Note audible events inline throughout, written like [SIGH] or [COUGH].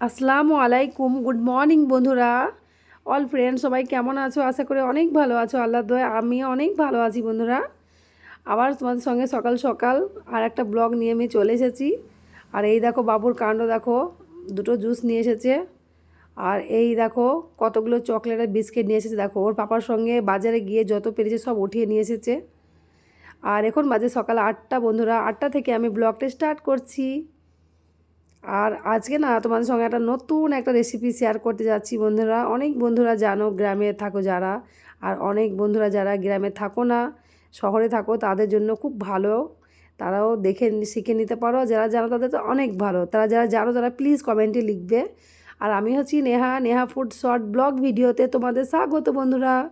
আসসালামু আলাইকুম। Good morning বন্ধুরা। অল ফ্রেন্ড সবাই কেমন আছো? আশা করি অনেক ভালো আছো। আল্লাহ দয় আমি অনেক ভালো আছি, বন্ধুরা। আবার তোমাদের সঙ্গে সকাল সকাল আর একটা ব্লগ নিয়ে আমি চলে এসেছি। আর এই দেখো বাবুর কাণ্ড, দেখো। দুটো জুস নিয়ে এসেছে। আর এই দেখো কতগুলো চকলেটের বিস্কিট নিয়ে এসেছে, দেখো। ওর পাপার সঙ্গে বাজারে গিয়ে যত পেরেছে সব উঠিয়ে নিয়ে এসেছে। আর এখন বাজে সকাল আটটা, বন্ধুরা। আটটা থেকে আমি ব্লগটা স্টার্ট করছি। আর আজকে না তোমাদের সঙ্গে একটা নতুন একটা রেসিপি শেয়ার করতে যাচ্ছি, বন্ধুরা। অনেক বন্ধুরা জানো গ্রামে থাকো যারা, আর অনেক বন্ধুরা যারা গ্রামে থাকো না, শহরে থাকো, তাদের জন্য খুব ভালো। তারাও দেখে শিখে নিতে পারো। যারা জানো তাদের তো অনেক ভালো। তারা যারা জানো তারা প্লিজ কমেন্টে লিখবে। আর আমি হচ্ছি Neha Neha food short vlog ভিডিওতে তোমাদের স্বাগত, বন্ধুরা।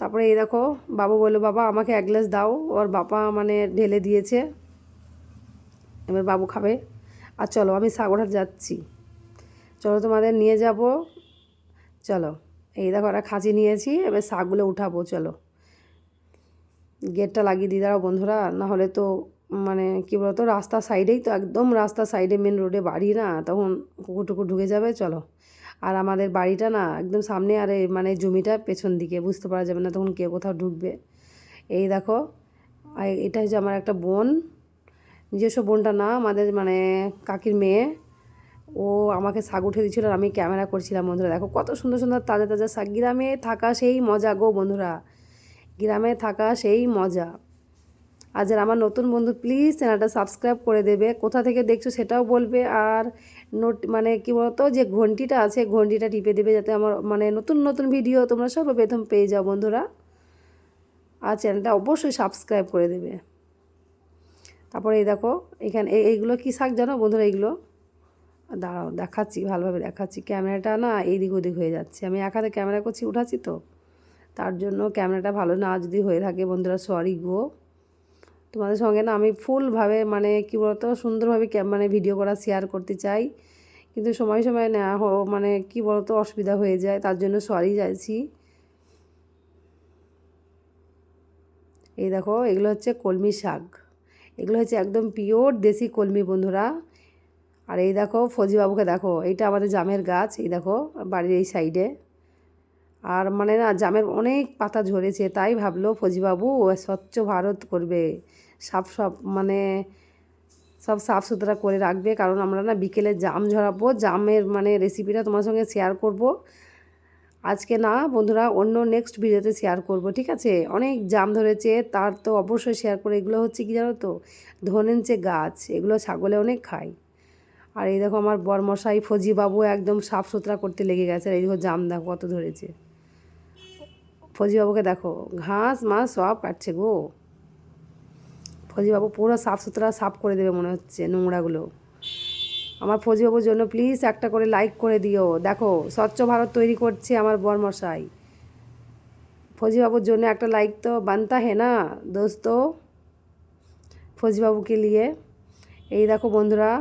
তারপরে এই দেখো, বাবু বলল, বাবা, আমাকে এক গ্লাস দাও। ওর বাবা মানে ঢেলে দিয়েছে। এবার বাবু খাবে। আর চলো, আমি সাগরহাট যাচ্ছি। চলো তোমাদের নিয়ে যাব। চলো, এই দেখো একটা খাঁচি নিয়েছি, এবার শাকগুলো উঠাবো, চলো। গেটটা লাগিয়ে দিয়ে দাঁড়াও বন্ধুরা না হলে তো মানে কী বলতো রাস্তার সাইডেই তো একদম রাস্তার সাইডে মেন রোডে বাড়ি না, তখন কুকুর টুকুর ঢুকে যাবে, চলো। আর আমাদের বাড়িটা না, একদম সামনে, আর মানে জমিটা পেছন দিকে, বুঝতে পারা যাবে না তখন কে কোথাও ঢুকবে। এই দেখো এটা হচ্ছে আমার একটা বোন নিজস্ব বোনটা না, আমাদের মানে কাকির মেয়ে, ও আমাকে শাক উঠে দিচ্ছিল আর আমি ক্যামেরা করছিলাম বন্ধুরা। দেখো কত সুন্দর সুন্দর তাজা তাজা শাক। গ্রামে থাকা সেই মজা গো বন্ধুরা। গ্রামে থাকা সেই মজা। আর যারা আমার নতুন বন্ধু প্লিজ চ্যানেলটা সাবস্ক্রাইব করে দেবে। কোথা থেকে দেখছ সেটাও বলবে। আর নোট মানে কী বলতো, যে ঘন্টিটা আছে, ঘন্টিটা টিপে দেবে যাতে আমার মানে নতুন নতুন ভিডিও তোমরা সর্বপ্রথম পেয়ে যাও বন্ধুরা। আর চ্যানেলটা অবশ্যই সাবস্ক্রাইব করে দেবে। তারপরে এই দেখো, এখানে এইগুলো কী শাক জানো বন্ধুরা এইগুলো? দাঁড়াও, দেখাচ্ছি, ভালোভাবে দেখাচ্ছি। ক্যামেরাটা না এইদিক ওদিক হয়ে যাচ্ছে। আমি এক হাতে ক্যামেরা করছি, উঠাচ্ছি তো। তার জন্য ক্যামেরাটা ভালো না যদি হয়ে থাকে বন্ধুরা সরি গো। তোমাদের সঙ্গে না আমি ফুলভাবে মানে কী বলতো, সুন্দরভাবে মানে ভিডিও করা শেয়ার করতে চাই। কিন্তু সময় সময় না মানে কী বলতো, অসুবিধা হয়ে যায়। তার জন্য সরি চাইছি এই দেখো, এগুলো হচ্ছে কলমি শাক। এগুলো হচ্ছে একদম পিওর দেশি কলমি বন্ধুরা। আর এই দেখো ফজিবাবুকে দেখো, এইটা আমাদের জামের গাছ, এই দেখো বাড়ির এই সাইডে। আর মানে না, জামের অনেক পাতা ঝরেছে, তাই ভাবলো ফজিবাবু স্বচ্ছ ভারত করবে। সাফ সব মানে সব সাফ সুতরা করে রাখবে, কারণ আমরা না বিকেলে জাম ঝরাবো, জামের মানে রেসিপিটা তোমার সঙ্গে শেয়ার করব। আজকে না, বন্ধুরা অন্য নেক্সট ভিডিওতে শেয়ার করব, ঠিক আছে? অনেক জাম ধরেছে, তার তো অবশ্যই শেয়ার করে, এগুলো হচ্ছে কি জানো তো? ধনেঞ্চে গাছ, এগুলো ছাগলে অনেক খায়। আর এই দেখো আমার বরমশাই ফজি বাবু একদম সাফ সুতরা করতে লেগে গেছে, আর এই দেখো জাম দেখো কত ধরেছে। ফজি বাবুকে দেখো, ঘাস, মাছ সব কাটছে গো। ফজি বাবু পুরো সাফ সুতরা সাফ করে দেবে মনে হচ্ছে নোংরাগুলো। আমার ফজিবাবুর জন্য প্লিজ একটা করে লাইক করে দিও দেখো স্বচ্ছ ভারত তৈরি করছে আমার বরমশাই ফজিবাবুর জন্য একটা লাইক তো বানতা হে না দোস্ত ফজিবাবুকে লিয়ে এই দেখো বন্ধুরা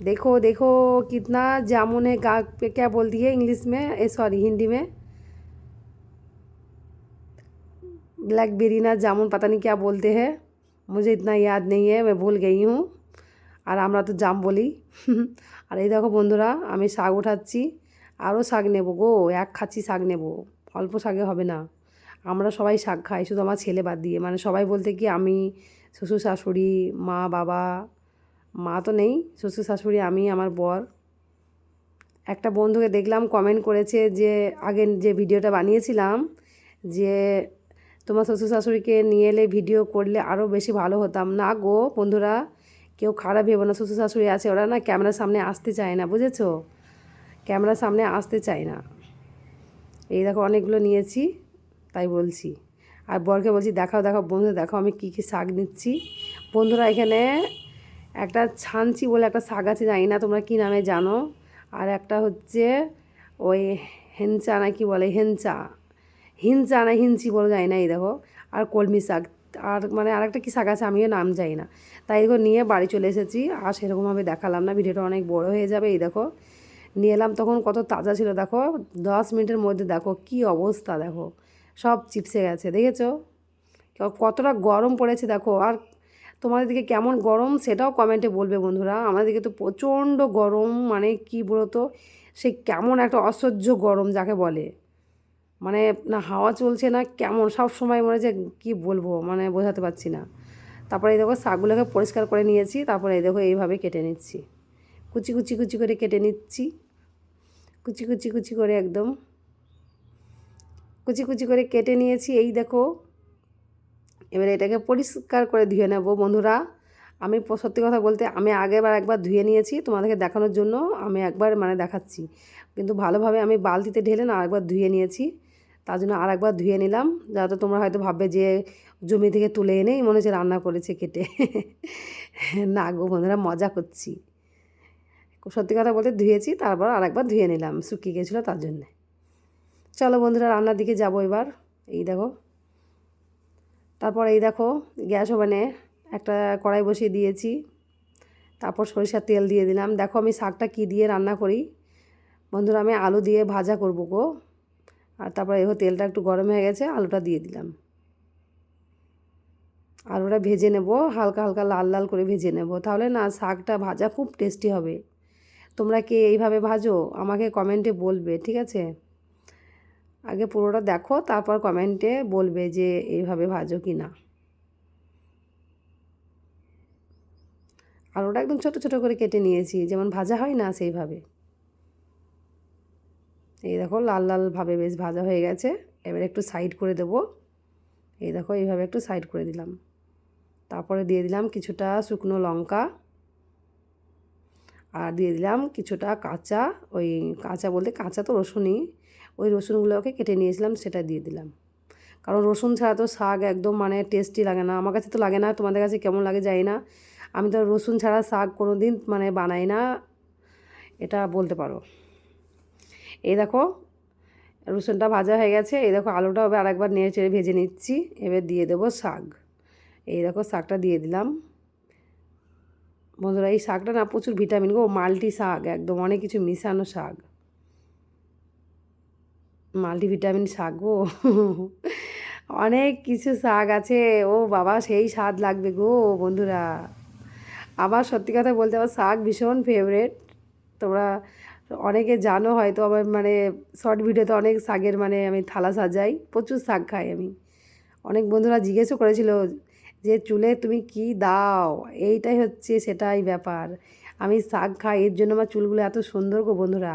देखो देखो कितना जामुन है गा पे क्या बोलती है इंग्लिश में ए सॉरी हिंदी में ब्लैकबेरी ना जामुन पता नहीं क्या बोलते हैं मुझे इतना याद नहीं है मैं भूल गई हूँ আর আমরা তো জাম বলি। [LAUGHS] আর এই দেখো বন্ধুরা, আমি শাক উঠাচ্ছি, আরও শাক নেব গো, এক খাচ্ছি শাক নেব, অল্প শাকে হবে না। আমরা সবাই শাক খাই, শুধু আমার ছেলে বাদ দিয়ে। মানে সবাই বলতে কি, আমি, শ্বশুর শাশুড়ি, মা, বাবা, মা তো নেই, শ্বশুর শাশুড়ি, আমি, আমার বর। একটা বন্ধুকে দেখলাম কমেন্ট করেছে যে, আগে যে ভিডিওটা বানিয়েছিলাম, যে তোমার শ্বশুর শাশুড়িকে নিয়ে এলে ভিডিও করলে আরও বেশি ভালো হতাম। না গো বন্ধুরা কেউ খারাপ ভেবো না, শ্বশুর শাশুড়ি আছে, ওরা না ক্যামেরার সামনে আসতে চায় না, বুঝেছ? ক্যামেরার সামনে আসতে চায় না। এই দেখো, অনেকগুলো নিয়েছি, তাই বলছি। আর বরকে বলছি, দেখাও দেখাও বন্ধু দেখো আমি কী কী শাক নিচ্ছি? বন্ধুরা, এখানে একটা ছানচি বলে একটা শাক আছে, জানি না তোমরা কী নামে জানো। আর একটা হচ্ছে ওই হেঞ্চা না কি বলে হেঞ্চা হিঞ্চা না হিঞ্চি বলে যায় না, এই দেখো। আর কলমি শাক আর মানে আরেকটা কী শাক আছে, আমিও নাম যাই না। তাই দেখো নিয়ে বাড়ি চলে এসেছি, আর সেরকমভাবে দেখালাম না, ভিডিওটা অনেক বড় হয়ে যাবে, এই দেখো। নিয়ে এলাম, তখন কত তাজা ছিল, দেখো। দশ মিনিটের মধ্যে দেখো, কি অবস্থা, দেখো। সব চিপসে গেছে, দেখেছ? কতটা গরম পড়েছে, দেখো। আর তোমাদের দিকে কেমন গরম, সেটাও কমেন্টে বলবে বন্ধুরা। আমাদের দিকে তো প্রচণ্ড গরম মানে কি বলতো, সে কেমন একটা অসহ্য গরম, যাকে বলে। মানে না হাওয়া চলছে না কেমন? সব সময় মনে হচ্ছে কী বলব? মানে বোঝাতে পারছি না। তারপরে এই দেখো শাকগুলোকে পরিষ্কার করে নিয়েছি। তারপরে এই দেখো এইভাবে কেটে নিচ্ছি। কুচি কুচি কুচি করে কেটে নিচ্ছি। কুচি কুচি কুচি করে একদম। কুচি কুচি করে কেটে নিয়েছি। এই দেখো। এবারে এটাকে পরিষ্কার করে ধুয়ে নেব। বন্ধুরা, আমি সত্যি কথা বলতে আমি আগেবার একবার ধুয়ে নিয়েছি। তোমাদেরকে দেখানোর জন্য আমি একবার মানে দেখাচ্ছি। কিন্তু ভালোভাবে আমি বালতিতে ঢেলে না আরেকবার ধুয়ে নিয়েছি। তার জন্য আর একবার ধুয়ে নিলাম, যাতে তোমরা হয়তো ভাববে যে জমি থেকে তুলে এনেই মনে হচ্ছে রান্না করেছে কেটে। [LAUGHS] না গো বন্ধুরা, মজা করছি। সত্যি কথা বলতে ধুয়েছি, তারপর আরেকবার ধুয়ে নিলাম, শুকিয়ে গেছিল তার জন্যে। চলো বন্ধুরা, রান্নার দিকে যাব এবার। এই দেখো, তারপর এই দেখো, গ্যাস ওভেনে একটা কড়াই বসিয়ে দিয়েছি, তারপর সরিষার তেল দিয়ে দিলাম। দেখো আমি শাকটা কী দিয়ে রান্না করি? বন্ধুরা, আমি আলু দিয়ে ভাজা করব গো। আর তারপরে দেখো তেলটা একটু গরম হয়ে গেছে, আলুটা দিয়ে দিলাম। আলুটা ভেজে নেব, হালকা হালকা লাল লাল করে ভেজে নেব। তাহলে না শাকটা ভাজা খুব টেস্টি হবে। তোমরা কে এইভাবে ভাজো আমাকে কমেন্টে বলবে, ঠিক আছে? আগে পুরোটা দেখো, তারপর কমেন্টে বলবে যে এইভাবে ভাজো কি না। আলুটা একদম ছোট ছোট করে কেটে নিয়েছি, যেমন ভাজা হয় না সেইভাবে। এই দেখো লাল লালভাবে বেশ ভাজা হয়ে গেছে। এবার একটু সাইড করে দেব। এই দেখো এইভাবে একটু সাইড করে দিলাম। তারপরে দিয়ে দিলাম কিছুটা শুকনো লঙ্কা আর দিয়ে দিলাম কিছুটা কাঁচা। ওই কাঁচা বলতে কাঁচা তো রসুনই। ওই রসুনগুলোকে কেটে নিয়েছিলাম, সেটা দিয়ে দিলাম। কারণ রসুন ছাড়া তো শাক একদম মানে টেস্টি লাগে না। আমার কাছে তো লাগে না, তোমাদের কাছে কেমন লাগে জানি না। আমি তো রসুন ছাড়া শাক কোনো দিন মানে বানাই না। এটা বলতে পারো। এই দেখো, রসুনটা ভাজা হয়ে গেছে। এই দেখো আলুটা এবার আরেকবার নেড়ে চেড়ে ভেজে নিচ্ছি। এবার দিয়ে দেবো শাক। এই দেখো, শাকটা দিয়ে দিলাম। বন্ধুরা, এই শাকটা না প্রচুর ভিটামিন গো, মাল্টি শাক একদম, অনেক কিছু মিশানো শাক। মাল্টি ভিটামিন শাক গো। অনেক কিছু শাক আছে। ও বাবা, সেই স্বাদ লাগবে গো বন্ধুরা। আবার সত্যি কথা বলতে, আমার শাক ভীষণ ফেভারেট তোমরা অনেকে জানো হয়তো আবার মানে শর্ট ভিডিওতে অনেক শাকের মানে আমি থালা সাজাই, প্রচুর শাক খাই আমি। অনেক বন্ধুরা জিজ্ঞেসও করেছিল যে, চুলে তুমি কি দাও? এইটাই হচ্ছে সেটাই ব্যাপার। আমি শাক খাই, এর জন্য আমার চুলগুলো এত সুন্দর গো বন্ধুরা।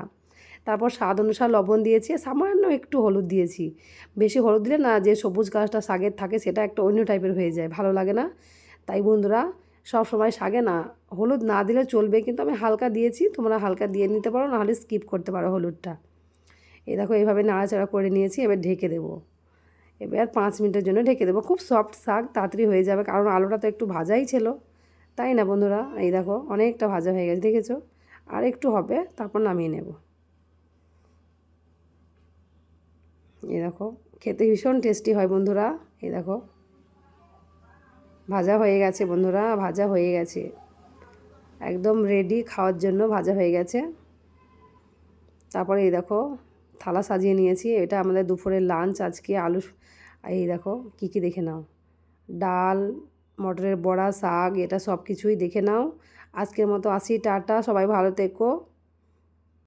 তারপর স্বাদ অনুসার লবণ দিয়েছি, সামান্য একটু হলুদ দিয়েছি। বেশি হলুদ দিলে না যে সবুজ গাছটা শাকের থাকে, সেটা একটা অন্য টাইপের হয়ে যায়, ভালো লাগে না? তাই বন্ধুরা সব সময় শাকে না, হলুদ না দিলে চলবে কিন্তু আমি হালকা দিয়েছি, তোমরা হালকা দিয়ে নিতে পারো, নাহলে স্কিপ করতে পারো হলুদটা। এই দেখো এইভাবে নাড়াচাড়া করে নিয়েছি, এবার ঢেকে দেবো। এবার পাঁচ মিনিটের জন্য ঢেকে দেবো। খুব সফট শাক, তাড়াতাড়ি হয়ে যাবে, কারণ আলুটা তো একটু ভাজাই ছিল। তাই না বন্ধুরা? এই দেখো, অনেকটা ভাজা হয়ে গেছে, দেখেছ? আর একটু হবে, তারপর নামিয়ে নেব। এই দেখো, খেতে ভীষণ টেস্টি হয় বন্ধুরা। এই দেখো ভাজা হয়ে গেছে বন্ধুরা, ভাজা হয়ে গেছে। একদম রেডি খাওয়ার জন্য ভাজা হয়ে গেছে। তারপরে এই দেখো, থালা সাজিয়ে নিয়েছি। এটা আমাদের দুপুরের লাঞ্চ আজকে আলু এই দেখো, কী কী দেখে নাও? ডাল, মটরের বড়া, শাক, এটা সব কিছুই দেখে নাও। আজকের মতো আসি, টাটা, সবাই ভালো থেকো।